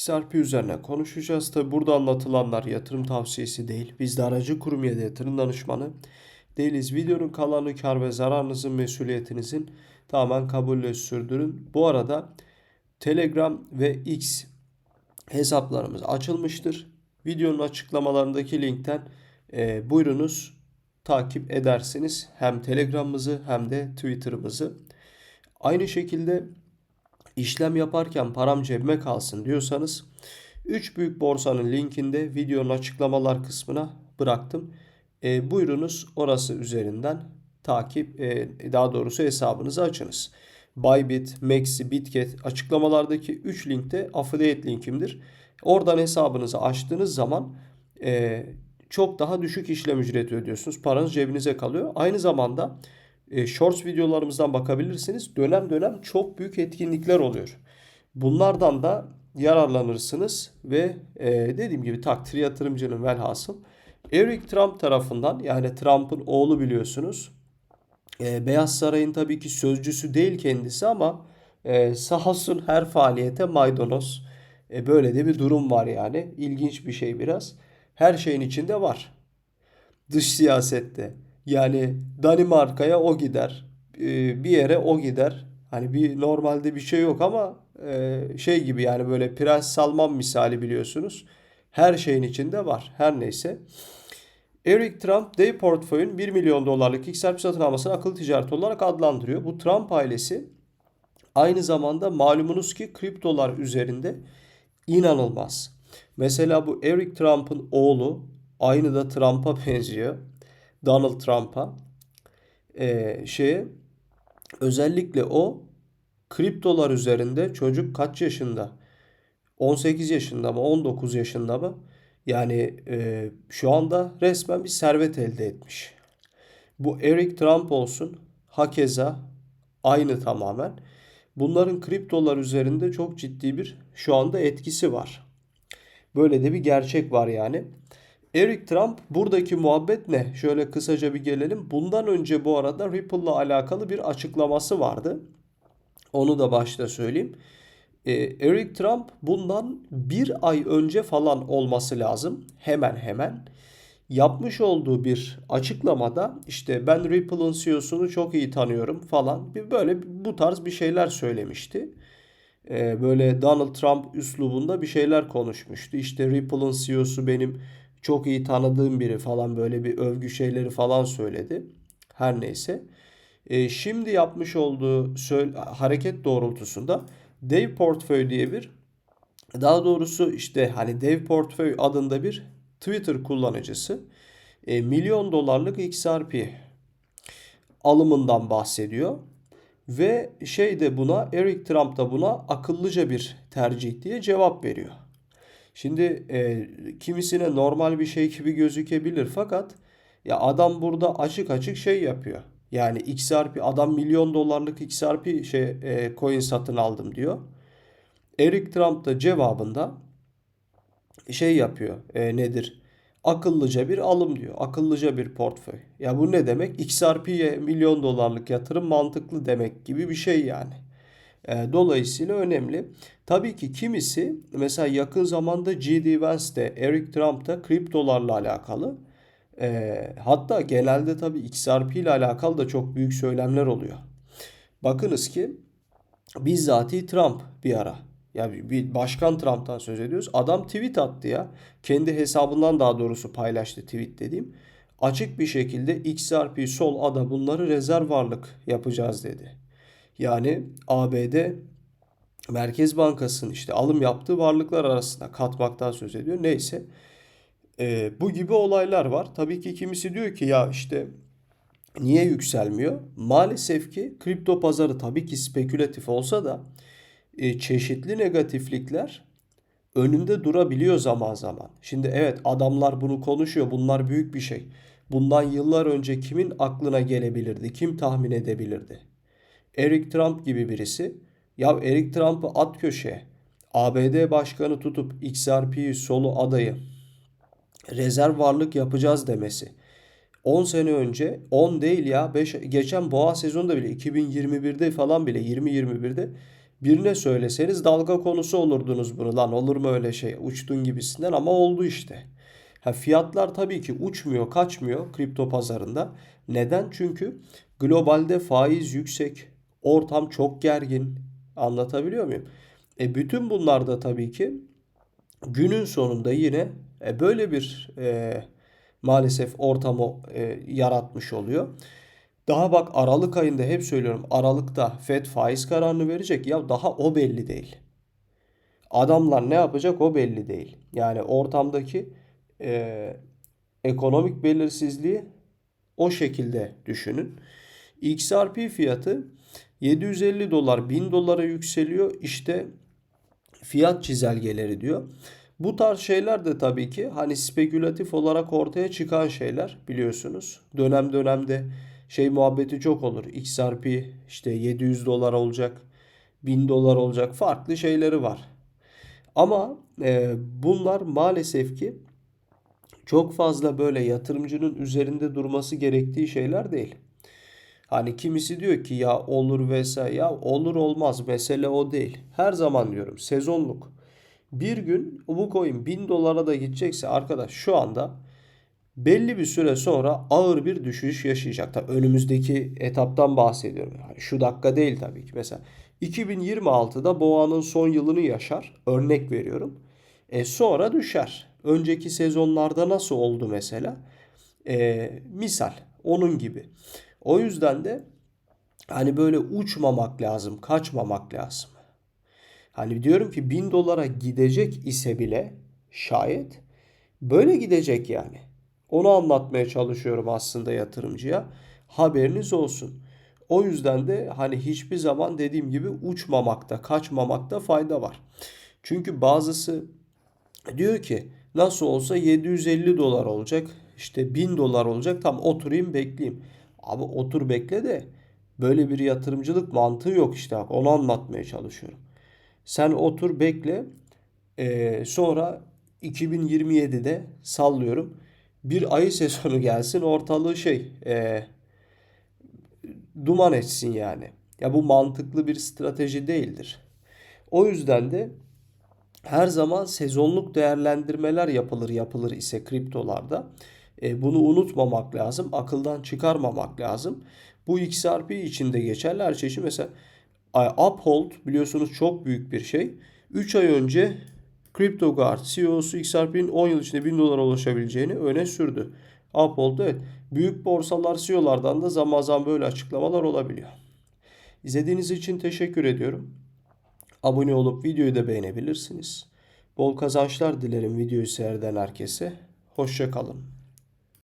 XRP üzerine konuşacağız. Tabi burada anlatılanlar yatırım tavsiyesi değil. Biz de aracı kurum ya da yatırım danışmanı değiliz. Videonun kalanı kar ve zararınızın mesuliyetinizin tamamen kabulle sürdürün. Bu arada Telegram ve X hesaplarımız açılmıştır. Videonun açıklamalarındaki linkten e, buyurunuz takip edersiniz. Hem Telegram'ımızı hem de Twitter'ımızı. Aynı şekilde işlem yaparken param cebime kalsın diyorsanız 3 büyük borsanın linkinde videonun açıklamalar kısmına bıraktım. E, buyurunuz orası üzerinden takip e, daha doğrusu hesabınızı açınız. Bybit, Maxi, Bitget açıklamalardaki 3 linkte affiliate linkimdir. Oradan hesabınızı açtığınız zaman e, çok daha düşük işlem ücreti ödüyorsunuz. Paranız cebinize kalıyor. Aynı zamanda e, shorts videolarımızdan bakabilirsiniz. Dönem dönem çok büyük etkinlikler oluyor. Bunlardan da yararlanırsınız ve e, dediğim gibi takdir yatırımcının velhasıl Eric Trump tarafından yani Trump'ın oğlu biliyorsunuz. E, Beyaz Saray'ın tabii ki sözcüsü değil kendisi ama e, sağ olsun her faaliyete maydanoz. E, böyle de bir durum var yani. İlginç bir şey biraz. Her şeyin içinde var. Dış siyasette. Yani Danimarka'ya o gider. e, bir yere o gider. Hani bir normalde bir şey yok ama e, şey gibi yani böyle Prens Salman misali biliyorsunuz. Her şeyin içinde var. Her neyse. Eric Trump Day portföyün 1 milyon dolarlık XRP satın almasını akıllı ticaret olarak adlandırıyor. Bu Trump ailesi aynı zamanda malumunuz ki kriptolar üzerinde inanılmaz. Mesela bu Eric Trump'ın oğlu aynı da Trump'a benziyor. Donald Trump'a. Ee, şeye özellikle o kriptolar üzerinde çocuk kaç yaşında? 18 yaşında mı 19 yaşında mı? Yani e, şu anda resmen bir servet elde etmiş. Bu Eric Trump olsun hakeza aynı tamamen. Bunların kriptolar üzerinde çok ciddi bir şu anda etkisi var. Böyle de bir gerçek var yani. Eric Trump buradaki muhabbet ne? Şöyle kısaca bir gelelim. Bundan önce bu arada Ripple'la alakalı bir açıklaması vardı. Onu da başta söyleyeyim. Ee, Eric Trump bundan bir ay önce falan olması lazım. Hemen hemen. Yapmış olduğu bir açıklamada işte ben Ripple'ın CEO'sunu çok iyi tanıyorum falan. Bir böyle bu tarz bir şeyler söylemişti. Ee, böyle Donald Trump üslubunda bir şeyler konuşmuştu. İşte Ripple'ın CEO'su benim çok iyi tanıdığım biri falan böyle bir övgü şeyleri falan söyledi. Her neyse. Ee, şimdi yapmış olduğu hareket doğrultusunda Dev Portföy diye bir daha doğrusu işte hani Dev Portföy adında bir Twitter kullanıcısı e, milyon dolarlık XRP alımından bahsediyor. Ve şey de buna Eric Trump da buna akıllıca bir tercih diye cevap veriyor. Şimdi e, kimisine normal bir şey gibi gözükebilir fakat ya adam burada açık açık şey yapıyor. Yani XRP adam milyon dolarlık XRP şey e, coin satın aldım diyor. Eric Trump da cevabında şey yapıyor. E, nedir? Akıllıca bir alım diyor. Akıllıca bir portföy. Ya bu ne demek? XRP'ye milyon dolarlık yatırım mantıklı demek gibi bir şey yani. E, dolayısıyla önemli. Tabii ki kimisi mesela yakın zamanda G.D. Vance de Eric Trump da kriptolarla alakalı e, hatta genelde tabii XRP ile alakalı da çok büyük söylemler oluyor. Bakınız ki bizzati Trump bir ara. Ya bir başkan Trump'tan söz ediyoruz. Adam tweet attı ya. Kendi hesabından daha doğrusu paylaştı tweet dediğim. Açık bir şekilde XRP sol ada bunları rezerv varlık yapacağız dedi. Yani ABD Merkez Bankası'nın işte alım yaptığı varlıklar arasında katmaktan söz ediyor. Neyse. Ee, bu gibi olaylar var. Tabii ki kimisi diyor ki ya işte niye yükselmiyor? Maalesef ki kripto pazarı tabii ki spekülatif olsa da e, çeşitli negatiflikler önünde durabiliyor zaman zaman. Şimdi evet adamlar bunu konuşuyor. Bunlar büyük bir şey. Bundan yıllar önce kimin aklına gelebilirdi? Kim tahmin edebilirdi? Eric Trump gibi birisi. Ya Eric Trump'ı at köşeye. ABD başkanı tutup XRP'yi solu adayı rezerv varlık yapacağız demesi. 10 sene önce 10 değil ya 5 geçen boğa sezonunda bile 2021'de falan bile 2021'de Birine söyleseniz dalga konusu olurdunuz bunu. Lan olur mu öyle şey uçtun gibisinden ama oldu işte. Ha, fiyatlar tabii ki uçmuyor, kaçmıyor kripto pazarında. Neden? Çünkü globalde faiz yüksek, ortam çok gergin. Anlatabiliyor muyum? E bütün bunlar da tabii ki günün sonunda yine e, böyle bir e, maalesef ortamı e, yaratmış oluyor. Daha bak Aralık ayında hep söylüyorum Aralık'ta FED faiz kararını verecek ya daha o belli değil. Adamlar ne yapacak o belli değil. Yani ortamdaki e, ekonomik belirsizliği o şekilde düşünün. XRP fiyatı 750 dolar 1000 dolara yükseliyor. İşte fiyat çizelgeleri diyor. Bu tarz şeyler de tabii ki hani spekülatif olarak ortaya çıkan şeyler biliyorsunuz. Dönem dönemde şey muhabbeti çok olur. XRP işte 700 dolar olacak, 1000 dolar olacak farklı şeyleri var. Ama e, bunlar maalesef ki çok fazla böyle yatırımcının üzerinde durması gerektiği şeyler değil. Hani kimisi diyor ki ya olur vesaire ya olur olmaz mesele o değil. Her zaman diyorum sezonluk. Bir gün bu coin 1000 dolara da gidecekse arkadaş şu anda belli bir süre sonra ağır bir düşüş yaşayacak. Tabii önümüzdeki etaptan bahsediyorum. Yani şu dakika değil tabii ki. Mesela 2026'da boğanın son yılını yaşar. Örnek veriyorum. E sonra düşer. Önceki sezonlarda nasıl oldu mesela? E, misal onun gibi. O yüzden de hani böyle uçmamak lazım, kaçmamak lazım. Hani diyorum ki 1000 dolara gidecek ise bile şayet böyle gidecek yani. Onu anlatmaya çalışıyorum aslında yatırımcıya. Haberiniz olsun. O yüzden de hani hiçbir zaman dediğim gibi uçmamakta, kaçmamakta fayda var. Çünkü bazısı diyor ki nasıl olsa 750 dolar olacak, işte 1000 dolar olacak. Tam oturayım bekleyeyim. Abi otur bekle de böyle bir yatırımcılık mantığı yok işte. Onu anlatmaya çalışıyorum. Sen otur bekle. Ee, sonra 2027'de sallıyorum. Bir ayı sezonu gelsin ortalığı şey e, duman etsin yani. Ya bu mantıklı bir strateji değildir. O yüzden de her zaman sezonluk değerlendirmeler yapılır yapılır ise kriptolarda. E, bunu unutmamak lazım. Akıldan çıkarmamak lazım. Bu XRP için de geçerli. Her şey için mesela Uphold biliyorsunuz çok büyük bir şey. 3 ay önce CryptoGuard CEO'su XRP'nin 10 yıl içinde 1000 dolara ulaşabileceğini öne sürdü. Uphold evet. Büyük borsalar CEO'lardan da zaman zaman böyle açıklamalar olabiliyor. İzlediğiniz için teşekkür ediyorum. Abone olup videoyu da beğenebilirsiniz. Bol kazançlar dilerim videoyu seyreden herkese. Hoşçakalın.